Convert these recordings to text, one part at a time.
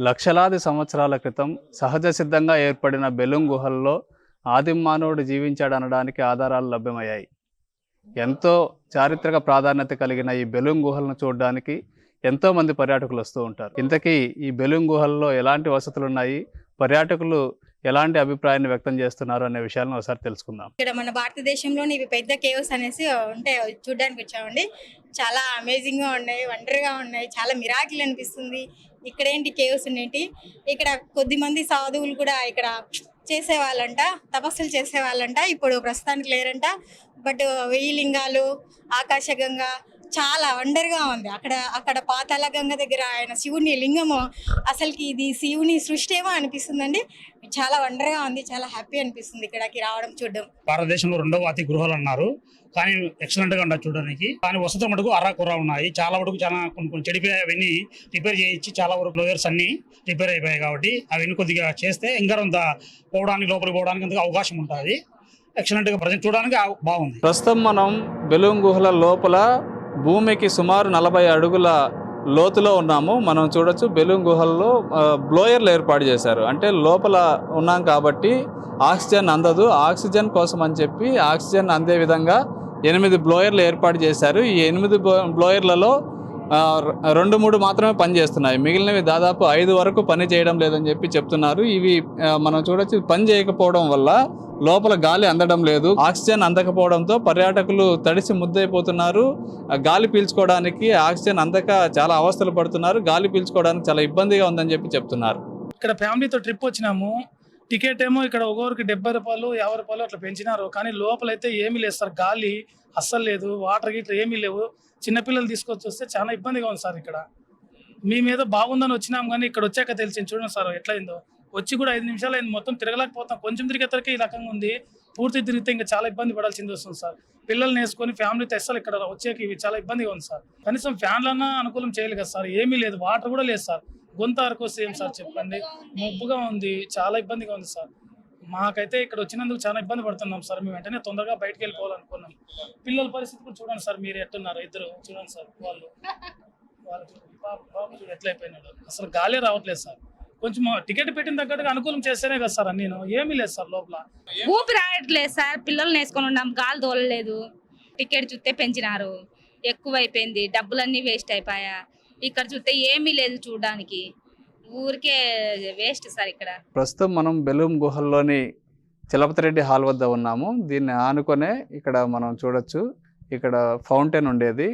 లక్షలాది సంవత్సరాల క్రితం సహజ సిద్ధంగా ఏర్పడిన బెలూన్ గుహల్లో ఆదిమ మానవుడు జీవించాడనడానికి ఆధారాలు లభ్యమయ్యాయి. ఎంతో చారిత్రక ప్రాధాన్యత కలిగిన ఈ బెలూన్ గుహలను చూడడానికి ఎంతోమంది పర్యాటకులు వస్తూ ఉంటారు. ఇంతకీ ఈ బెలూన్ గుహల్లో ఎలాంటి వసతులు ఉన్నాయి పర్యాటకులు ఎలాంటి అభిప్రాయాన్ని వ్యక్తం చేస్తున్నారు అనే విషయాలను ఒకసారి తెలుసుకుందాం. ఇక్కడ మన భారతదేశంలోని ఇవి పెద్ద కేవ్స్ అనేసి ఉంటే చూడడానికి వచ్చామండి. చాలా అమేజింగ్గా ఉన్నాయి వండర్గా ఉన్నాయి చాలా మిరాకిల్ అనిపిస్తుంది. ఇక్కడ ఏంటి? కేవ్స్ ఉండేటి ఇక్కడ కొద్ది మంది సాధువులు కూడా ఇక్కడ చేసేవాళ్ళంట తపస్సులు చేసేవాళ్ళంట ఇప్పుడు ప్రస్తుతానికి లేరంట. బట్ వెయ్యి లింగాలు ఆకాశగంగా చాలా వండర్గా ఉంది. అక్కడ అక్కడ పాతాళ గంగ దగ్గర ఆయన శివుని లింగము అసలుకి ఇది శివుని సృష్టి ఏమో అనిపిస్తుందండి. చాలా వండర్గా ఉంది చాలా హ్యాపీ అనిపిస్తుంది ఇక్కడికి రావడం చూడడం. భారతదేశంలో రెండవ అతి గృహాలు అన్నారు. కానీ ఎక్సలెంట్గా ఉన్నాయి చూడడానికి. కానీ వసతులు మటుకు అర్రా కుర్ర ఉన్నాయి. చాలా వరకు చాలా కొన్ని కొన్ని చెడిపోయాయి అవన్నీ రిపేర్ చేయించి చాలా వరకు లోయర్స్ అన్ని రిపేర్ అయిపోయాయి కాబట్టి అవన్నీ కొద్దిగా చేస్తే ఇంకా కొంత పోవడానికి లోపలికి పోవడానికి అంతగా అవకాశం ఉంటుంది. ఎక్సలెంట్గా ప్రజెంట్ చూడడానికి బాగుంది. ప్రస్తుతం మనం బెలూం గుహల లోపల భూమికి సుమారు నలభై అడుగుల లోతులో ఉన్నాము. మనం చూడొచ్చు బెలూన్ గుహల్లో బ్లోయర్లు ఏర్పాటు చేశారు. అంటే లోపల ఉన్నాం కాబట్టి ఆక్సిజన్ అందదు. ఆక్సిజన్ కోసం అని చెప్పి ఆక్సిజన్ అందే విధంగా ఎనిమిది బ్లోయర్లు ఏర్పాటు చేశారు. ఈ ఎనిమిది బ్లోయర్లలో రెండు మూడు మాత్రమే పని చేస్తున్నాయి. మిగిలినవి దాదాపు ఐదు వరకు పని చేయడం లేదని చెప్పి చెప్తున్నారు. ఇవి మనం చూడొచ్చు పని చేయకపోవడం వల్ల లోపల గాలి అందడం లేదు. ఆక్సిజన్ అందకపోవడంతో పర్యాటకులు తడిసి ముద్దైపోతున్నారు గాలి పీల్చుకోవడానికి ఆక్సిజన్ అందక చాలా అవస్థలు పడుతున్నారు. గాలి పీల్చుకోవడానికి చాలా ఇబ్బందిగా ఉందని చెప్పి చెప్తున్నారు. ఇక్కడ ఫ్యామిలీతో ట్రిప్ వచ్చినాము. టికెట్ ఏమో ఇక్కడ ఒక్కొక్కరికి డెబ్బై రూపాయలు యాభై రూపాయలు అట్లా పెంచినారు. కానీ లోపలైతే ఏమీ లేదు సార్. గాలి అస్సలు లేదు వాటర్ గిట్ల ఏమీ లేవు. చిన్నపిల్లలు తీసుకొచ్చి వస్తే చాలా ఇబ్బందిగా ఉంది సార్ ఇక్కడ. మీ మీద బాగుందని వచ్చినాం కానీ ఇక్కడ వచ్చాక తెలిసింది. చూడండి సార్ ఎట్లయిందో. వచ్చి కూడా ఐదు నిమిషాలు అయింది. మొత్తం తిరగలేకపోతాం కొంచెం తిరిగేసరికి ఈ రకంగా ఉంది. పూర్తి తిరిగితే ఇంకా చాలా ఇబ్బంది పడాల్సింది వస్తుంది సార్. పిల్లల్ని వేసుకొని ఫ్యామిలీతో అస్సలు ఇక్కడ వచ్చేకి ఇవి చాలా ఇబ్బందిగా ఉంది సార్. కనీసం ఫ్యాన్లన్నా అనుకూలం చేయాలి కదా సార్. ఏమీ లేదు. వాటర్ కూడా లేదు సార్. గొంత అరకు సేమ్ సార్ చెప్పండి. ముబ్బుగా ఉంది చాలా ఇబ్బందిగా ఉంది సార్. మాకైతే ఇక్కడ వచ్చినందుకు చాలా ఇబ్బంది పడుతున్నాం సార్. మేము వెంటనే తొందరగా బయటకు వెళ్ళిపోవాలనుకున్నాం. పిల్లల పరిస్థితి కూడా చూడండి సార్ మీరు ఎట్టున్నారు ఇద్దరు చూడండి సార్ వాళ్ళు. వాళ్ళు చూడండి. పాప అసలు గాలే రావట్లేదు సార్. కొంచెం టికెట్ పెట్టిన తగ్గట్టుగా అనుకూలం చేస్తేనే కదా సార్ నేను ఏమీ లేదు సార్ లోపల. ఊపిరి రావట్లేదు సార్. పిల్లల్ని వేసుకొని ఉన్నాం గాలి తోలలేదు. టికెట్ చూస్తే పెంచినారు. ఎక్కువ అయిపోయింది డబ్బులన్నీ వేస్ట్ అయిపోయా. ఇక్కడ చూస్తే ఏమీ లేదు చూడడానికి. ఊరికే వేస్ట్ సార్ ఇక్కడ. ప్రస్తుతం మనం బెలూం గుహల్లోని చలపతిరెడ్డి హాల్ వద్ద ఉన్నాము. దీన్ని ఆనుకొనే ఇక్కడ మనం చూడొచ్చు. ఇక్కడ ఫౌంటైన్ ఉండేది.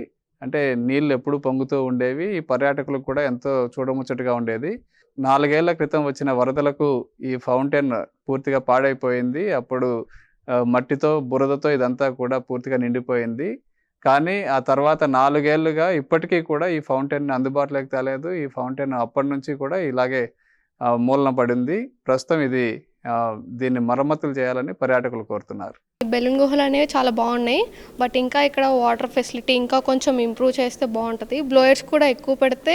అంటే నీళ్ళు ఎప్పుడు పొంగుతూ ఉండేవి. ఈ పర్యాటకులకు కూడా ఎంతో చూడముచ్చటగా ఉండేది. నాలుగేళ్ళ క్రితం వచ్చిన వరదలకు ఈ ఫౌంటైన్ పూర్తిగా పాడైపోయింది. అప్పుడు మట్టితో బురదతో ఇదంతా కూడా పూర్తిగా నిండిపోయింది. కానీ ఆ తర్వాత నాలుగేళ్ళుగా ఇప్పటికీ కూడా ఈ ఫౌంటైన్ అందుబాటులోకి తేలేదు. ఈ ఫౌంటైన్ అప్పటి నుంచి కూడా ఇలాగే మూలన పడింది. ప్రస్తుతం ఇది దీన్ని మరమ్మతులు చేయాలని పర్యాటకులు కోరుతున్నారు. బెలూన్ గుహలు అనేవి చాలా బాగున్నాయి. బట్ ఇంకా ఇక్కడ వాటర్ ఫెసిలిటీ ఇంకా కొంచెం ఇంప్రూవ్ చేస్తే బాగుంటుంది. బ్లోయర్స్ కూడా ఎక్కువ పెడితే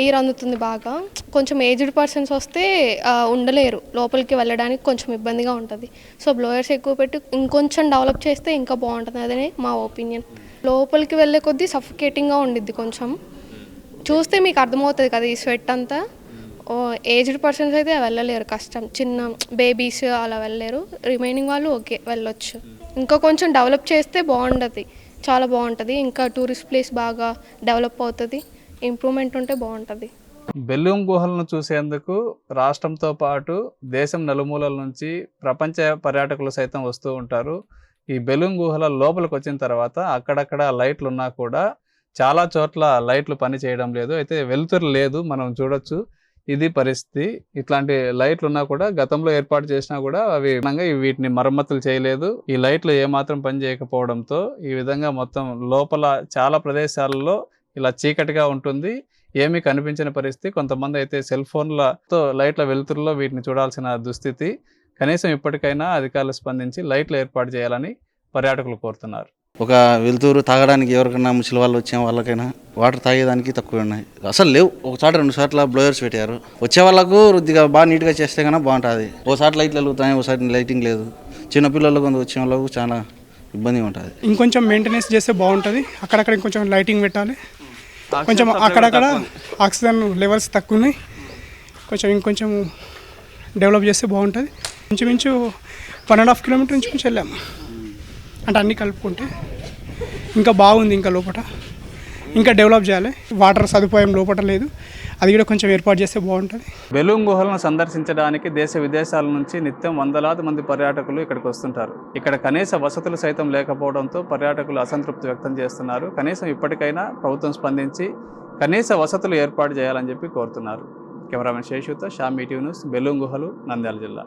ఎయిర్ అందుతుంది బాగా. కొంచెం ఏజ్డ్ పర్సన్స్ వస్తే ఉండలేరు. లోపలికి వెళ్ళడానికి కొంచెం ఇబ్బందిగా ఉంటుంది. సో బ్లోయర్స్ ఎక్కువ పెట్టి ఇంకొంచెం డెవలప్ చేస్తే ఇంకా బాగుంటుంది. అదే మా ఒపీనియన్ లోపలికి వెళ్ళే కొద్దీ సఫికేటింగ్గా ఉండిద్ది కొంచెం. చూస్తే మీకు అర్థమవుతుంది కదా ఈ స్వెట్ అంతా. ఏజ్డ్ పర్సన్స్ అయితే వెళ్ళలేరు కష్టం. చిన్న బేబీస్ అలా వెళ్ళలేరు. రిమైనింగ్ వాళ్ళు ఓకే వెళ్ళొచ్చు. ఇంకా కొంచెం డెవలప్ చేస్తే బాగుంటుంది చాలా బాగుంటుంది. ఇంకా టూరిస్ట్ ప్లేస్ బాగా డెవలప్ అవుతుంది. ఇంప్రూవ్మెంట్ ఉంటే బాగుంటుంది. బెల్లూం గుహలను చూసేందుకు రాష్ట్రంతో పాటు దేశం నలుమూలల నుంచి ప్రపంచ పర్యాటకులు సైతం వస్తూ ఉంటారు. ఈ బెలూం గుహల లోపలికి వచ్చిన తర్వాత అక్కడక్కడ లైట్లు ఉన్నా కూడా చాలా చోట్ల లైట్లు పని చేయడం లేదు. అయితే వెలుతురు లేదు మనం చూడొచ్చు. ఇది పరిస్థితి. ఇట్లాంటి లైట్లు ఉన్నా కూడా గతంలో ఏర్పాటు చేసినా కూడా అవి విధంగా వీటిని మరమ్మతులు చేయలేదు. ఈ లైట్లు ఏమాత్రం పని చేయకపోవడంతో ఈ విధంగా మొత్తం లోపల చాలా ప్రదేశాలలో ఇలా చీకటిగా ఉంటుంది. ఏమీ కనిపించిన పరిస్థితి. కొంతమంది అయితే సెల్ ఫోన్లతో లైట్ల వెలుతురులో వీటిని చూడాల్సిన దుస్థితి. కనీసం ఇప్పటికైనా అధికారులు స్పందించి లైట్లు ఏర్పాటు చేయాలని పర్యాటకులు కోరుతున్నారు. ఒక వెలుతురు తాగడానికి ఎవరికైనా ముసలి వాళ్ళు వచ్చే వాళ్ళకైనా వాటర్ తాగేదానికి తక్కువ ఉన్నాయి. అసలు లేవు. ఒకసారి రెండు సార్లు బ్లోయర్స్ పెట్టారు. వచ్చే వాళ్ళకు రుద్దిగా బాగా నీట్గా చేస్తే కన్నా బాగుంటుంది. ఒకసారి లైట్లు వెలుగుతాయి ఒకసారి లైటింగ్ లేదు. చిన్నపిల్లలు కొంత వచ్చే వాళ్ళకు చాలా ఇబ్బందిగా ఉంటుంది. ఇంకొంచెం మెయింటెనెన్స్ చేస్తే బాగుంటుంది. అక్కడక్కడ ఇంకొంచెం లైటింగ్ పెట్టాలి. కొంచెం అక్కడక్కడ ఆక్సిజన్ లెవెల్స్ తక్కువ ఉన్నాయి కొంచెం ఇంకొంచెం డెవలప్ చేస్తే బాగుంటుంది. ఇంచుమించు వన్ అండ్ హాఫ్ కిలోమీటర్ ఇంచుమించు వెళ్ళాము. అంటే అన్నీ కలుపుకుంటే ఇంకా బాగుంది ఇంకా లోపల ఇంకా డెవలప్ చేయాలి. వాటర్ సదుపాయం లోపల లేదు. అది కూడా కొంచెం ఏర్పాటు చేస్తే బాగుంటుంది. బెలూన్ గుహలను సందర్శించడానికి దేశ విదేశాల నుంచి నిత్యం వందలాది మంది పర్యాటకులు ఇక్కడికి వస్తుంటారు. ఇక్కడ కనీస వసతులు సైతం లేకపోవడంతో పర్యాటకులు అసంతృప్తి వ్యక్తం చేస్తున్నారు. కనీసం ఇప్పటికైనా ప్రభుత్వం స్పందించి కనీస వసతులు ఏర్పాటు చేయాలని చెప్పి కోరుతున్నారు. కెమెరామెన్ శేషుతో షామ్ ఈటీవీ న్యూస్ బెలూన్ గుహలు నంద్యాల జిల్లా.